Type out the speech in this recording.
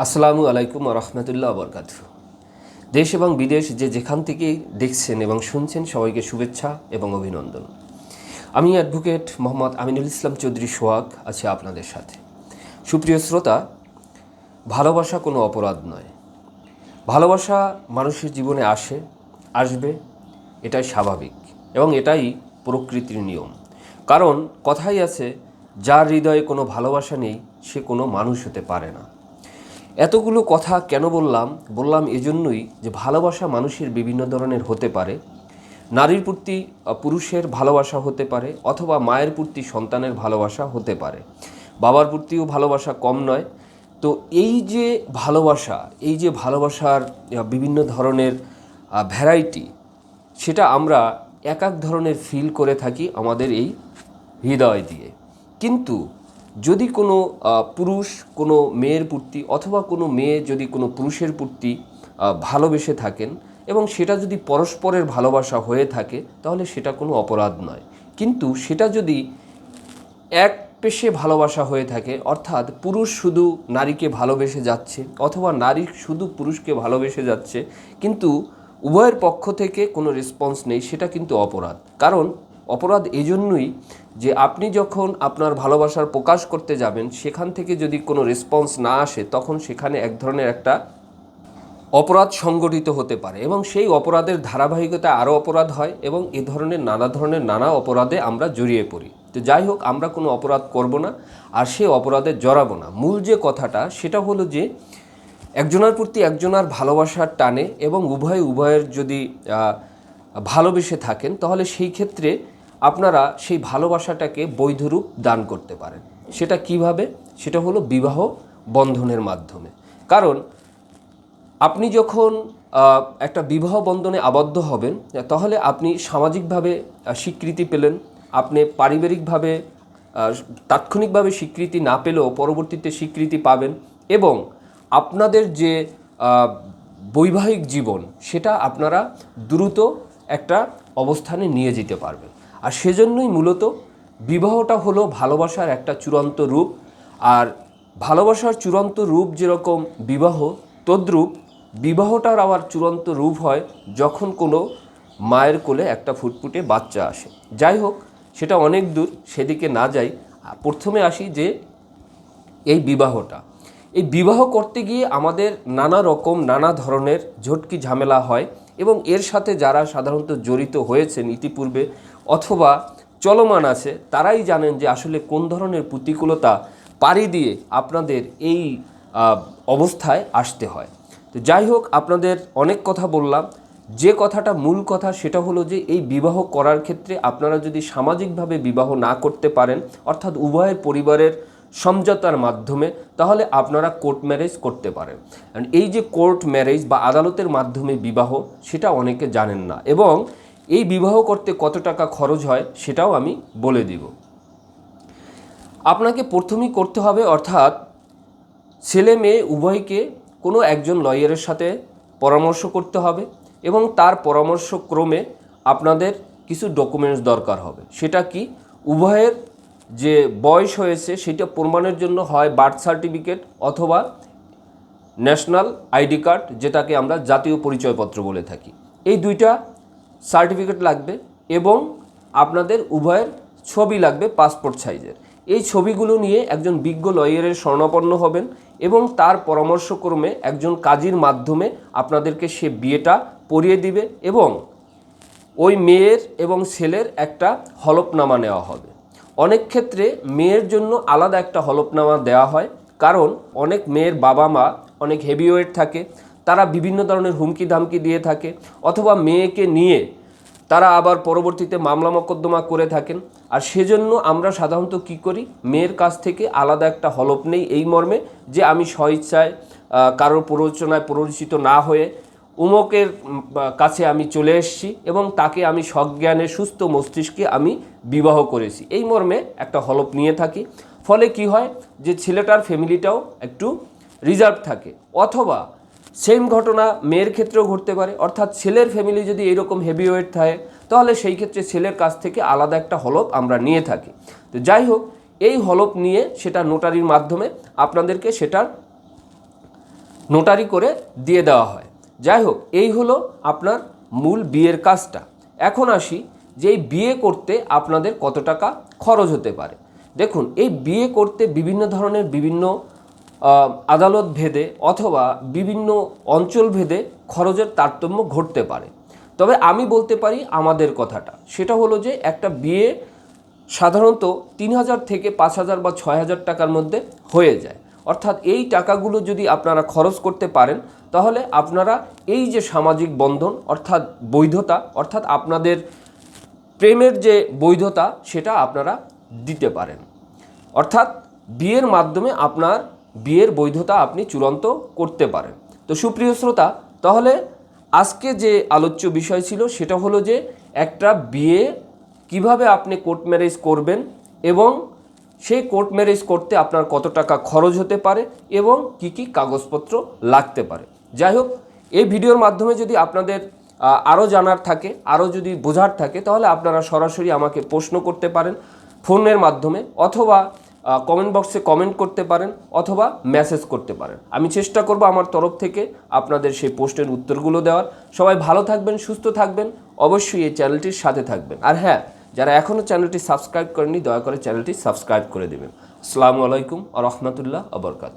আসসালামু আলাইকুম রহমতুল্লাহ বরকাত দেশ এবং বিদেশ যে যেখান থেকে দেখছেন এবং শুনছেন সবাইকে শুভেচ্ছা এবং অভিনন্দন। আমি অ্যাডভোকেট মোহাম্মদ আমিনুল ইসলাম চৌধুরী সোহাগ আছি আপনাদের সাথে। সুপ্রিয় শ্রোতা, ভালোবাসা কোনো অপরাধ নয়। ভালোবাসা মানুষের জীবনে আসে, আসবে, এটাই স্বাভাবিক এবং এটাই প্রকৃতির নিয়ম। কারণ কথাই আছে, যার হৃদয়ে কোনো ভালোবাসা নেই, সে কোনো মানুষ হতে পারে না। এতগুলো কথা কেন বললাম? বললাম এজন্যই যে ভালোবাসা মানুষের বিভিন্ন ধরনের হতে পারে। নারীর প্রতি পুরুষের ভালোবাসা হতে পারে অথবা মায়ের প্রতি সন্তানের ভালোবাসা হতে পারে। বাবার প্রতিও ভালোবাসা কম নয়। তো এই যে ভালোবাসা, এই যে ভালোবাসার বিভিন্ন ধরনের ভ্যারাইটি সেটা আমরা এক এক ধরনের ফিল করে থাকি আমাদের এই হৃদয় দিয়ে। কিন্তু যদি কোনো পুরুষ, কোনো মেয়ের প্রতি অথবা কোনো মেয়ে যদি কোনো পুরুষের প্রতি ভালোবেসে থাকেন এবং সেটা যদি পরস্পরের ভালোবাসা হয়ে থাকে, তাহলে সেটা কোনো অপরাধ নয়। কিন্তু সেটা যদি এক পেশে ভালোবাসা হয়ে থাকে, অর্থাৎ পুরুষ শুধু নারীকে ভালোবেসে যাচ্ছে অথবা নারী শুধু পুরুষকে ভালোবেসে যাচ্ছে, কিন্তু উভয়ের পক্ষ থেকে কোনো রেসপন্স নেই, সেটা কিন্তু অপরাধ। কারণ অপরাধ এজন্যই যে আপনি যখন আপনার ভালোবাসার প্রকাশ করতে যাবেন, সেখান থেকে যদি কোনো রেসপন্স না আসে, তখন সেখানে এক ধরনের একটা অপরাধ সংগঠিত হতে পারে এবং সেই অপরাধের ধারাবাহিকতা আরও অপরাধ হয় এবং এ ধরনের নানা ধরনের নানা অপরাধে আমরা জড়িয়ে পড়ি। তো যাই হোক, আমরা কোনো অপরাধ করব না আর সেই অপরাধে জড়াবো না। মূল যে কথাটা, সেটা হলো যে একজনের প্রতি একজনের ভালোবাসার টানে এবং উভয় উভয়ের যদি ভালোবেসে থাকেন, তাহলে সেই ক্ষেত্রে আপনারা সেই ভালোবাসাটাকে বৈধরূপ দান করতে পারেন। সেটা কীভাবে? সেটা হলো বিবাহ বন্ধনের মাধ্যমে। কারণ আপনি যখন একটা বিবাহ বন্ধনে আবদ্ধ হবেন, তাহলে আপনি সামাজিকভাবে স্বীকৃতি পেলেন। আপনি পারিবারিকভাবে তাৎক্ষণিকভাবে স্বীকৃতি না পেলেও পরবর্তীতে স্বীকৃতি পাবেন এবং আপনাদের যে বৈবাহিক জীবন, সেটা আপনারা দ্রুত একটা অবস্থানে নিয়ে যেতে পারবেন। আর সেজন্যই মূলত বিবাহটা হলো ভালোবাসার একটা চূড়ান্ত রূপ। আর ভালোবাসার চূড়ান্ত রূপ যেরকম বিবাহ, তদ্রূপ বিবাহটার আবার চূড়ান্ত রূপ হয় যখন কোনো মায়ের কোলে একটা ফুটফুটে বাচ্চা আসে। যাই হোক, সেটা অনেক দূর, সেদিকে না যাই। প্রথমে আসি যে এই বিবাহটা। এই বিবাহ করতে গিয়ে আমাদের নানা রকম, নানা ধরনের ঝটকি ঝামেলা হয় এবং এর সাথে যারা সাধারণত জড়িত হয়েছেন ইতিপূর্বে অথবা চলমান আছে, তারাই জানেন যে আসলে কোন ধরনের প্রতিকূলতা পাড়ি দিয়ে আপনাদের এই অবস্থায় আসতে হয়। তো যাই হোক, আপনাদের অনেক কথা বললাম। যে কথাটা মূল কথা সেটা হলো যে এই বিবাহ করার ক্ষেত্রে আপনারা যদি সামাজিকভাবে বিবাহ না করতে পারেন, অর্থাৎ উভয়ের পরিবারের সমঝোতার মাধ্যমে, তাহলে আপনারা কোর্ট ম্যারেজ করতে পারেন। এই যে কোর্ট ম্যারেজ বা আদালতের মাধ্যমে বিবাহ, সেটা অনেকে জানেন না। এবং এই বিবাহ করতে কত টাকা খরচ হয় সেটাও আমি বলে দিব। আপনাকে প্রথমেই করতে হবে, অর্থাৎ ছেলে মেয়ে উভয়কে কোনো একজন লয়ারের সাথে পরামর্শ করতে হবে এবং তার পরামর্শ ক্রমে আপনাদের কিছু ডকুমেন্টস দরকার হবে। সেটা কি? উভয়ের যে বয়স হয়েছে সেটা প্রমাণের জন্য হয় বার্থ সার্টিফিকেট অথবা ন্যাশনাল আইডি কার্ড, যেটাকে আমরা জাতীয় পরিচয়পত্র বলে থাকি। এই দুইটা সার্টিফিকেট লাগবে এবং আপনাদের উভয়ের ছবি লাগবে পাসপোর্ট সাইজের। এই ছবিগুলো নিয়ে একজন বিজ্ঞ লয়ারের স্বর্ণাপন্ন হবেন এবং তার পরামর্শক্রমে একজন কাজীর মাধ্যমে আপনাদেরকে সে বিয়েটা পরিয়ে দিবে এবং ওই মেয়ের এবং ছেলের একটা হলফনামা নেওয়া হবে। অনেক ক্ষেত্রে মেয়ের জন্য আলাদা একটা হলফনামা দেওয়া হয়, কারণ অনেক মেয়ের বাবা মা অনেক হেভিওয়েট থাকে তারা বিভিন্ন ধরনের হুমকি ধামকি দিয়ে থাকে অথবা মেয়েকে নিয়ে তারা আবার পরবর্তীতে মামলা মোকদ্দমা করে থাকেন। আর সেজন্য আমরা সাধারণত কি করি? মেয়ের কাছ থেকে আলাদা একটা হলপ নেই এই মর্মে যে আমি স্বইচ্ছায় কারোর প্ররোচনায় প্ররোচিত না হয়ে উমকের কাছে আমি চলে এসেছি এবং তাকে আমি সজ্ঞানে সুস্থ মস্তিষ্কে আমি বিবাহ করেছি। এই মর্মে একটা হলপ নিয়ে থাকি। ফলে কি হয়? যে ছেলেটার ফ্যামিলিটাও একটু রিজার্ভ থাকে। অথবা সেম ঘটনা মেয়ের ক্ষেত্রেও ঘটতে পারে। অর্থাৎ ছেলের ফ্যামিলি যদি এরকম হেভি ওয়েট থাকে, তাহলে সেই ক্ষেত্রে ছেলের কাছ থেকে আলাদা একটা হলফ আমরা নিয়ে থাকি। তো যাই হোক, এই হলফ নিয়ে সেটা নোটারির মাধ্যমে আপনাদেরকে সেটার নোটারি করে দিয়ে দেওয়া হয়। যাই হোক, এই হলো আপনার মূল বিয়ের কাজটা। এখন আসি যে এই বিয়ে করতে আপনাদের কত টাকা খরচ হতে পারে। দেখুন, এই বিয়ে করতে বিভিন্ন ধরনের বিভিন্ন আদালত ভেদে অথবা বিভিন্ন অঞ্চল ভেদে খরচের তারতম্য ঘটতে পারে। তবে আমি বলতে পারি আমাদের কথাটা। সেটা হলো যে একটা বিয়ে সাধারণত তিন হাজার থেকে পাঁচ হাজার বা ছয় হাজার টাকার মধ্যে হয়ে যায়। অর্থাৎ এই টাকাগুলো যদি আপনারা খরচ করতে পারেন, তাহলে আপনারা এই যে সামাজিক বন্ধন, অর্থাৎ বৈধতা, অর্থাৎ আপনাদের প্রেমের যে বৈধতা, সেটা আপনারা দিতে পারেন। অর্থাৎ বিয়ের মাধ্যমে আপনার বিয়ের বৈধতা আপনি চূড়ান্ত করতে পারেন। তো সুপ্রিয় শ্রোতা, তাহলে আজকে যে আলোচ্য বিষয় ছিল সেটা হলো যে একটা বিয়ে কীভাবে আপনি কোর্ট ম্যারেজ করবেন এবং সেই কোর্ট ম্যারেজ করতে আপনার কত টাকা খরচ হতে পারে এবং কি কি কাগজপত্র লাগতে পারে। যাই হোক, এই ভিডিওর মাধ্যমে যদি আপনাদের আরও জানার থাকে, আরও যদি বোঝার থাকে, তাহলে আপনারা সরাসরি আমাকে প্রশ্ন করতে পারেন ফোনের মাধ্যমে অথবা কমেন্ট বক্সে কমেন্ট করতে পারেন অথবা মেসেজ করতে পারেন। আমি চেষ্টা করব আমার তরফ থেকে আপনাদের সেই পোস্টের উত্তরগুলো দেওয়ার। সবাই ভালো থাকবেন, সুস্থ থাকবেন, অবশ্যই এই চ্যানেলটির সাথে থাকবেন। আর হ্যাঁ যারা এখনও চ্যানেলটি সাবস্ক্রাইব করেননি, দয়া করে চ্যানেলটি সাবস্ক্রাইব করে দেবেন। আসসালামু আলাইকুম আ রহমতুল্লাহ আবরকাত